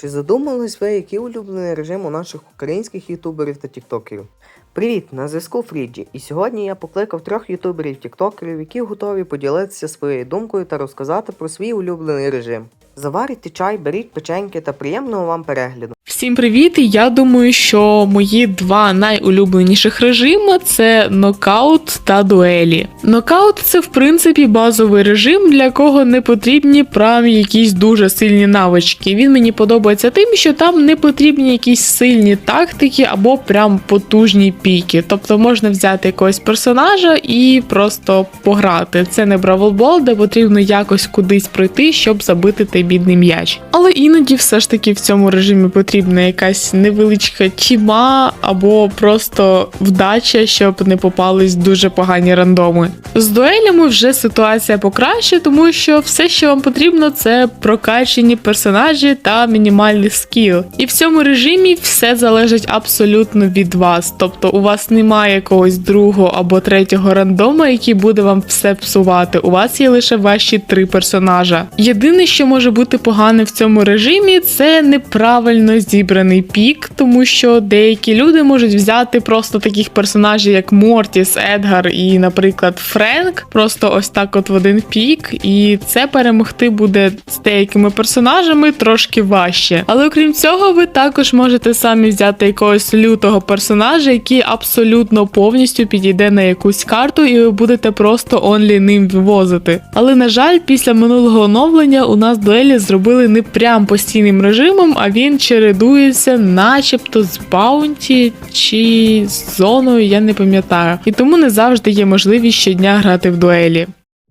Чи задумались ви, який улюблений режим у наших українських ютуберів та тіктокерів? Привіт, на зв'язку Фріджі, і сьогодні я покликав трьох ютуберів тіктокерів, які готові поділитися своєю думкою та розказати про свій улюблений режим. Заварюйте чай, беріть печеньки та приємного вам перегляду. Всім привіт! Я думаю, що мої два найулюбленіших режими це нокаут та дуелі. Нокаут це в принципі базовий режим, для кого не потрібні прям якісь дуже сильні навички. Він мені подобається тим, що там не потрібні якісь сильні тактики або прям потужні піки. Тобто можна взяти якогось персонажа і просто пограти. Це не бравлбол, де потрібно якось кудись пройти, щоб забити той бідний м'яч. Але іноді все ж таки в цьому режимі потрібна якась невеличка тіма або просто вдача, щоб не попались дуже погані рандоми. З дуелями вже ситуація покраще, тому що все, що вам потрібно, це прокачені персонажі та мінімальний скіл. І в цьому режимі все залежить абсолютно від вас. Тобто у вас немає якогось другого або третього рандома, який буде вам все псувати. У вас є лише ваші три персонажа. Єдине, що може бути погане в цьому режимі, це неправильно зібраний пік, тому що деякі люди можуть взяти просто таких персонажів, як Мортіс, Едгар і, наприклад, Френк, просто ось так, от в один пік, і це перемогти буде з деякими персонажами трошки важче. Але окрім цього, ви також можете самі взяти якогось лютого персонажа, який абсолютно повністю підійде на якусь карту, і ви будете просто онлі ним вивозити. Але на жаль, після минулого оновлення у нас дуелі зробили не прям постійним режимом, а він чередується, начебто з баунті чи з зоною, я не пам'ятаю. І тому не завжди є можливість щодня грати в дуелі.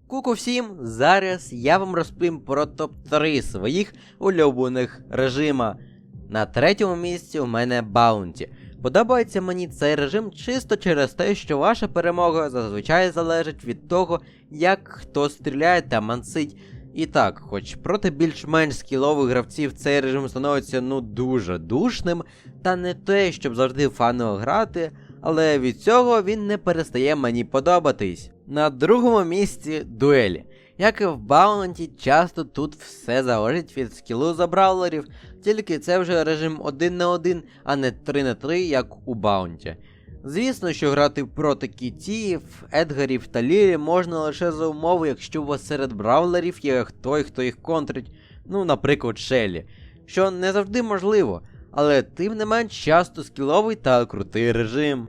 Куку всім! Зараз я вам розповім про топ-3 своїх улюблених режима. На третьому місці у мене Баунті. Подобається мені цей режим чисто через те, що ваша перемога зазвичай залежить від того, як хто стріляє та мансить. І так, хоч проти більш-менш скілових гравців цей режим становиться ну дуже душним, та не те, щоб завжди фаново грати, але від цього він не перестає мені подобатись. На другому місці дуелі. Як і в Баунті, часто тут все залежить від скілу за бравлерів, тільки це вже режим 1 на 1, а не 3 на 3, як у Баунті. Звісно, що грати проти кітів, едгарів та лілі можна лише за умови, якщо у вас серед бравлерів є той, хто їх контрить, ну, наприклад, Шелі, що не завжди можливо, але тим не менш часто скіловий та крутий режим.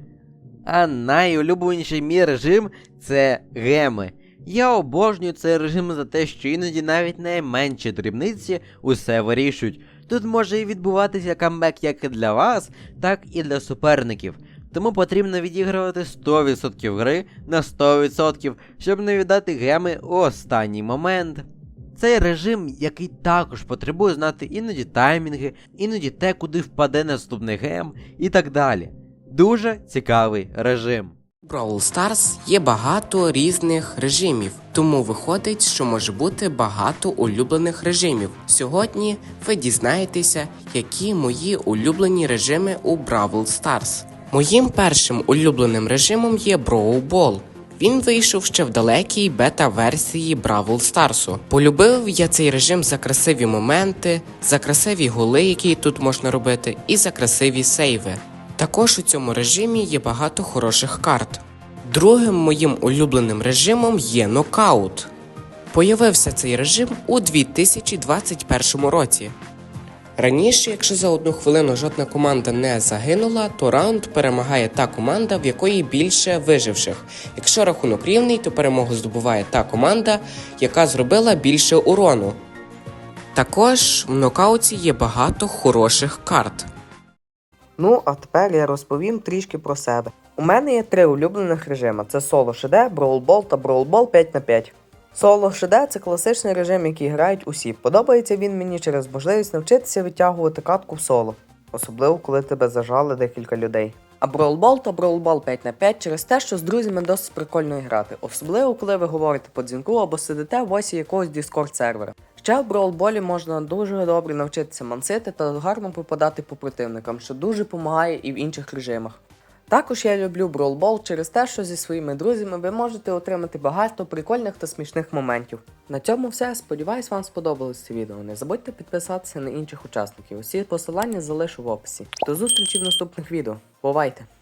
А найулюбленіший мій режим це геми. Я обожнюю цей режим за те, що іноді навіть найменші дрібниці усе вирішують. Тут може і відбуватися камбек як і для вас, так і для суперників. Тому потрібно відігрувати 100% гри на 100%, щоб не віддати геми у останній момент. Цей режим, який також потребує знати іноді таймінги, іноді те, куди впаде наступний гем і так далі. Дуже цікавий режим. У Brawl Stars є багато різних режимів, тому виходить, що може бути багато улюблених режимів. Сьогодні ви дізнаєтеся, які мої улюблені режими у Brawl Stars. Моїм першим улюбленим режимом є Ball. Він вийшов ще в далекій бета-версії Бравл Старсу. Полюбив я цей режим за красиві моменти, за красиві голи, які тут можна робити, і за красиві сейви. Також у цьому режимі є багато хороших карт. Другим моїм улюбленим режимом є нокаут. Появився цей режим у 2021 році. Раніше, якщо за одну хвилину жодна команда не загинула, то раунд перемагає та команда, в якої більше виживших. Якщо рахунок рівний, то перемогу здобуває та команда, яка зробила більше урону. Також в нокауті є багато хороших карт. Ну, а тепер я розповім трішки про себе. У мене є три улюблених режими: це соло ШД, Броулбол та Броулбол 5 на 5 Соло ШД це класичний режим, який грають усі. Подобається він мені через можливість навчитися витягувати катку в соло, особливо коли тебе зажали декілька людей. А Броулбол та Броулбол 5 на 5 через те, що з друзями досить прикольно грати, особливо коли ви говорите по дзвінку або сидите в осі якогось Discord сервера. Ще в Броулболі можна дуже добре навчитися мансити та гарно попадати по противникам, що дуже допомагає і в інших режимах. Також я люблю бролбол через те, що зі своїми друзями ви можете отримати багато прикольних та смішних моментів. На цьому все. Сподіваюсь, вам сподобалось це відео. Не забудьте підписатися на інших учасників. Усі посилання залишу в описі. До зустрічі в наступних відео. Бувайте!